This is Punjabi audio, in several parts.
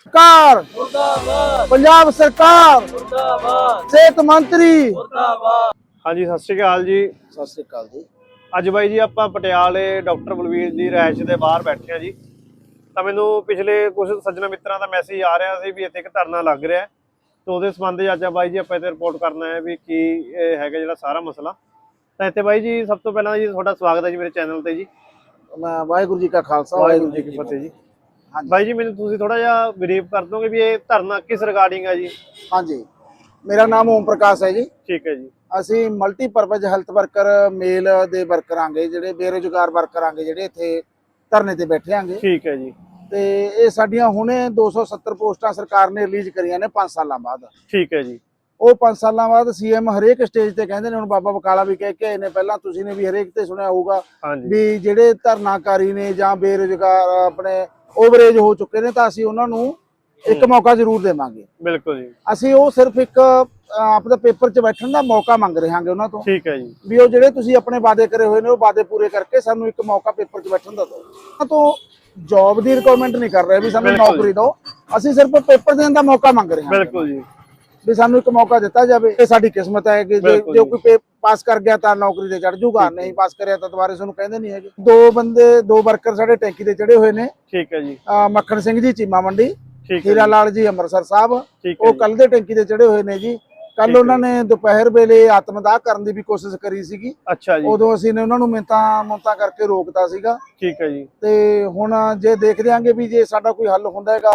ਸਰਕਾਰ। ਮੁਰਦਾਬਾਦ ਪੰਜਾਬ ਸਰਕਾਰ। ਮੁਰਦਾਬਾਦ। ਸਿਹਤ ਮੰਤਰੀ। ਮੁਰਦਾਬਾਦ। ਹਾਂਜੀ ਸਤਿ ਸ਼੍ਰੀ ਅਕਾਲ ਜੀ। ਸਤਿ ਸ਼੍ਰੀ ਅਕਾਲ ਜੀ। ਅੱਜ ਬਾਈ ਜੀ ਆਪਾਂ ਪਟਿਆਲੇ ਡਾਕਟਰ ਬਲਵੀਰ ਦੀ ਰਹਿਸ਼ ਦੇ ਬਾਹਰ ਬੈਠੇ ਆ ਜੀ। ਤਾਂ ਮੈਨੂੰ ਪਿਛਲੇ ਕੁਝ ਸੱਜਣਾ ਮਿੱਤਰਾਂ ਦਾ ਮੈਸੇਜ ਆ ਰਿਹਾ ਸੀ ਵੀ ਇੱਥੇ ਇੱਕ ਧਰਨਾ ਲੱਗ ਰਿਹਾ ਤੇ ਉਹਦੇ ਸੰਬੰਧ ਵਿੱਚ ਅੱਜ ਬਾਈ ਜੀ ਆਪਾਂ ਇੱਥੇ ਰਿਪੋਰਟ ਕਰਨਾ ਹੈ ਵੀ ਕੀ ਹੈਗਾ ਜਿਹੜਾ ਸਾਰਾ ਮਸਲਾ। ਤਾਂ ਇੱਥੇ ਬਾਈ ਜੀ ਸਭ ਤੋਂ ਪਹਿਲਾਂ ਜੀ ਤੁਹਾਡਾ ਸਵਾਗਤ ਹੈ ਜੀ ਮੇਰੇ ਚੈਨਲ ਤੇ ਜੀ। ਵਾਹਿਗੁਰੂ ਜੀ ਕਾ ਖਾਲਸਾ ਵਾਹਿਗੁਰੂ ਜੀ ਕੀ ਫਤਿਹ ਜੀ। ਬਾਈ ਜੀ ਮੈਨੂੰ ਤੁਸੀਂ ਥੋੜਾ ਜਿਹਾ ਬਰੀਫ ਕਰ ਦੋਗੇ ਵੀ ਇਹ ਧਰਨਾ ਕਿਸ ਰਿਗਾਰਡਿੰਗ ਹੈ ਜੀ? ਹਾਂਜੀ। ਮੇਰਾ ਨਾਮ ਓਮ ਪ੍ਰਕਾਸ਼ ਹੈ ਜੀ। ਠੀਕ ਹੈ ਜੀ। ਅਸੀਂ ਮਲਟੀਪਰਪਜ਼ ਹੈਲਥ ਵਰਕਰ ਮੇਲ ਦੇ ਵਰਕਰ ਆਂਗੇ ਜਿਹੜੇ ਬੇਰੁਜ਼ਗਾਰ ਵਰਕਰ ਆਂਗੇ ਜਿਹੜੇ ਇੱਥੇ ਧਰਨੇ ਤੇ ਬੈਠੇ ਆਂਗੇ। ਠੀਕ ਹੈ ਜੀ। ਤੇ ਇਹ ਸਾਡੀਆਂ ਹੁਣੇ 270 ਪੋਸਟਾਂ ਸਰਕਾਰ ਨੇ ਰਿਲੀਜ਼ ਕਰੀਆਂ ਨੇ 5 ਸਾਲਾਂ ਬਾਅਦ। ਠੀਕ ਹੈ ਜੀ। ਉਹ 5 ਸਾਲਾਂ ਬਾਅਦ ਸੀਐਮ ਹਰੇਕ ਸਟੇਜ ਤੇ ਕਹਿੰਦੇ ਨੇ ਹੁਣ ਬਾਬਾ ਬਕਾਲਾ ਵੀ ਕਹਿ ਕੇ ਆਏ ਨੇ ਪਹਿਲਾਂ ਤੁਸੀਂ ਨੇ ਵੀ ਹਰੇਕ ਤੇ ਸੁਣਿਆ ਹੋਊਗਾ ਵੀ ਜਿਹੜੇ ਧਰਨਾਕਾਰੀ ਨੇ ਜਾਂ ਬੇਰੁਜ਼ਗਾਰ ਆਪਣੇ ਓਵਰੇਜ ਹੋ ਚੁੱਕੇ ਨੇ ਤਾਂ ਅਸੀਂ ਉਹਨਾਂ ਨੂੰ ਇੱਕ ਮੌਕਾ ਜ਼ਰੂਰ ਦੇਵਾਂਗੇ। ਬਿਲਕੁਲ ਜੀ। ਅਸੀਂ ਉਹ ਸਿਰਫ ਇੱਕ ਆਪਦੇ ਪੇਪਰ 'ਚ ਬੈਠਣ ਦਾ ਮੌਕਾ ਮੰਗ ਰਹੇ ਹਾਂਗੇ ਉਹਨਾਂ ਤੋਂ। ਠੀਕ ਹੈ ਜੀ। ਵੀ ਉਹ ਜਿਹੜੇ ਤੁਸੀਂ ਆਪਣੇ ਵਾਅਦੇ ਕਰੇ ਹੋਏ ਨੇ ਉਹ ਵਾਅਦੇ ਪੂਰੇ ਕਰਕੇ ਸਾਨੂੰ ਇੱਕ ਮੌਕਾ ਪੇਪਰ 'ਚ ਬੈਠਣ ਦਾ ਦਿਓ। ਉਹਨਾਂ ਤੋਂ ਜੌਬ ਦੀ ਰਿਕੁਆਇਰਮੈਂਟ ਨਹੀਂ ਕਰ ਰਹੇ ਵੀ ਸਾਨੂੰ ਬਿਲਕੁਲ ਨੌਕਰੀ ਦਿਓ। ਅਸੀਂ ਸਿਰਫ ਪੇਪਰ ਦੇਣ ਦਾ ਮੌਕਾ ਮੰਗ ਰਹੇ ਹਾਂ। ਬਿਲਕੁਲ ਜੀ। ਵੀ ਸਾਨੂੰ ਇੱਕ ਮੌਕਾ ਦਿੱਤਾ ਜਾਵੇ ਇਹ ਸਾਡੀ ਕਿਸਮਤ ਹੈ ਕਿ ਜੇ। ਕੋਈ ਪਾਸ ਕਰ ਗਿਆ ਤਾਂ ਨੌਕਰੀ ਤੇ ਚੜ ਜਾਊਗਾ ਨਹੀਂ ਪਾਸ ਕਰਿਆ ਤਾਂ ਦੁਬਾਰੇ ਸਾਨੂੰ ਕਹਿੰਦੇ ਨਹੀਂ ਹੈਗੇ। ਦੋ ਬੰਦੇ ਦੋ ਵਰਕਰ ਸਾਡੇ ਟੈਂਕੀ ਤੇ ਚੜੇ ਹੋਏ ਨੇ। ਠੀਕ ਹੈ ਜੀ। ਮੱਖਣ ਸਿੰਘ ਜੀ ਚੀਮਾ ਮੰਡੀ ਠੀਕ ਹੈ ਹੀਰਾ ਲਾਲ ਜੀ ਅੰਮ੍ਰਿਤਸਰ ਸਾਹਿਬ। ਉਹ। ਕੱਲ ਦੇ ਟੈਂਕੀ ਤੇ ਚੜੇ ਹੋਏ ਨੇ ਜੀ। ਕੱਲ ਉਹਨਾਂ ਨੇ ਦੁਪਹਿਰ ਵੇਲੇ ਆਤਮਦਾਹ ਕਰਨ ਦੀ ਵੀ ਕੋਸ਼ਿਸ਼ ਕਰੀ ਸੀਗੀ। ਅੱਛਾ ਜੀ। ਉਦੋਂ ਅਸੀਂ ਨੇ ਉਹਨਾਂ ਨੂੰ ਮਿੰਤਾਂ ਮੁੰਤਾਂ ਕਰਕੇ ਰੋਕਤਾ ਸੀਗਾ। ਠੀਕ ਹੈ ਜੀ। ਤੇ ਹੁਣ ਜੇ ਦੇਖ ਦਿਆਂਗੇ ਵੀ ਜੇ ਸਾਡਾ ਕੋਈ ਹੱਲ ਹੁੰਦਾ ਹੈਗਾ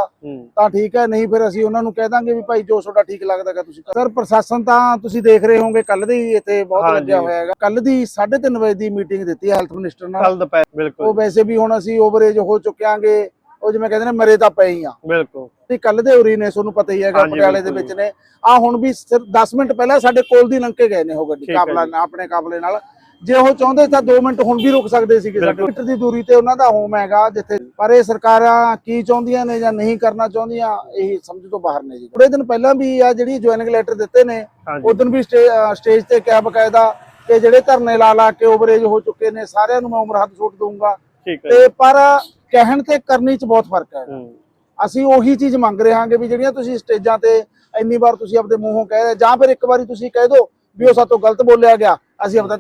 ਤਾਂ ਠੀਕ ਹੈ ਨਹੀਂ ਫਿਰ ਅਸੀਂ ਉਹਨਾਂ ਨੂੰ ਕਹਿ ਦਾਂਗੇ ਵੀ ਭਾਈ ਜੋ ਤੁਹਾਡਾ ਠੀਕ ਲੱਗਦਾ ਹੈਗਾ ਤੁਸੀਂ। ਸਰ ਪ੍ਰਸ਼ਾਸਨ ਤਾਂ ਤੁਸੀਂ ਦੇਖ ਰਹੇ ਹੋਵੋਗੇ ਕੱਲ ਦੀ ਇੱਥੇ ਬਹੁਤ। ਲੱਗਿਆ ਹੋਇਆ ਹੈਗਾ। ਕੱਲ ਦੀ 3:30 ਵਜੇ ਦੀ ਮੀਟਿੰਗ ਦਿੱਤੀ ਹੈ ਹੈਲਥ ਮਿਨਿਸਟਰ ਨਾਲ। ਕੱਲ ਦੁਪਹਿਰ ਉਹ ਬਿਲਕੁਲ ਵੈਸੇ ਵੀ ਹੁਣ ਅਸੀਂ ਓਵਰਏਜ ਹੋ ਚੁੱਕਿਆਂਗੇ ਉਹ ਜਿਵੇਂ ਕਹਿੰਦੇ ਨੇ ਮਰੇ ਤਾਂ ਪਏ ਹੀ ਆ। ਬਿਲਕੁਲ। ਤੇ ਕੱਲ ਦੇ ਉਰੀ ਨੇ ਤੁਹਾਨੂੰ ਪਤਾ ਹੀ ਹੈਗਾ ਪਟਿਆਲੇ ਦੇ ਵਿੱਚ ਨੇ। ਆ ਹੁਣ ਵੀ ਸਿਰ 10 ਮਿੰਟ ਪਹਿਲਾਂ ਸਾਡੇ ਕੋਲ ਦੀ ਲੰਘ ਕੇ ਗਏ ਨੇ ਉਹ ਗੱਡੀ ਕਾਬਲਾ ਆਪਣੇ ਕਾਬਲੇ ਨਾਲ। ਜੇ ਉਹ ਚਾਹੁੰਦੇ ਤਾਂ 2 ਮਿੰਟ ਹੁਣ ਵੀ ਰੁਕ ਸਕਦੇ ਸੀਗੇ ਸਾਡੇ। ਮੀਟਰ ਦੀ ਦੂਰੀ ਤੇ ਉਹਨਾਂ ਦਾ ਹੋਮ ਹੈਗਾ ਜਿੱਥੇ ਪਰ ਇਹ ਸਰਕਾਰਾਂ ਕੀ ਚਾਹੁੰਦੀਆਂ ਨੇ ਜਾਂ ਨਹੀਂ ਕਰਨਾ ਚਾਹੁੰਦੀਆਂ ਇਹ ਸਮਝ ਤੋਂ ਬਾਹਰ ਨੇ ਜੀ। ਥੋੜੇ ਦਿਨ ਪਹਿਲਾਂ ਵੀ ਆ ਜਿਹੜੀ ਜੁਆਇਨਿੰਗ ਲੈਟਰ ਦਿੱਤੇ ਨੇ ਉਦੋਂ ਵੀ ਸਟੇਜ ਤੇ ਕਿਹਾ ਬਕਾਇਦਾ ਕਿ ਜਿਹੜੇ ਧਰਨੇ ਲਾ ਲਾ ਕੇ ਓਵਰੇਜ ਹੋ ਚੁੱਕੇ ਨੇ ਸਾਰਿਆਂ ਨੂੰ ਮੈਂ ਉਮਰ ਹੱਦ ਛੋਟ ਹੈ ਤੇ ਪਰ ਕਹਿਣ ਤੇ ਕਰਨੀ ਚ ਬਹੁਤ ਫ਼ਰਕ ਹੈ। ਅਸੀਂ ਉਹੀ ਚੀਜ਼ ਮੰਗ ਰਹੇ ਹਾਂਗੇ ਵੀ ਜਿਹੜੀਆਂ ਤੁਸੀਂ ਸਟੇਜਾਂ ਤੇ ਇੰਨੀ ਵਾਰ ਤੁਸੀਂ ਆਪਦੇ ਮੂੰਹੋਂ ਕਹਿ ਜਾਂ ਫਿਰ ਇੱਕ ਵਾਰੀ ਤੁਸੀਂ ਕਹਿ ਦਿਓ ਵੀ ਉਹ ਸਾਤੋਂ ਗਲਤ ਬੋਲਿਆ ਗਿਆ ਅਸੀਂ ਆਪਦਾ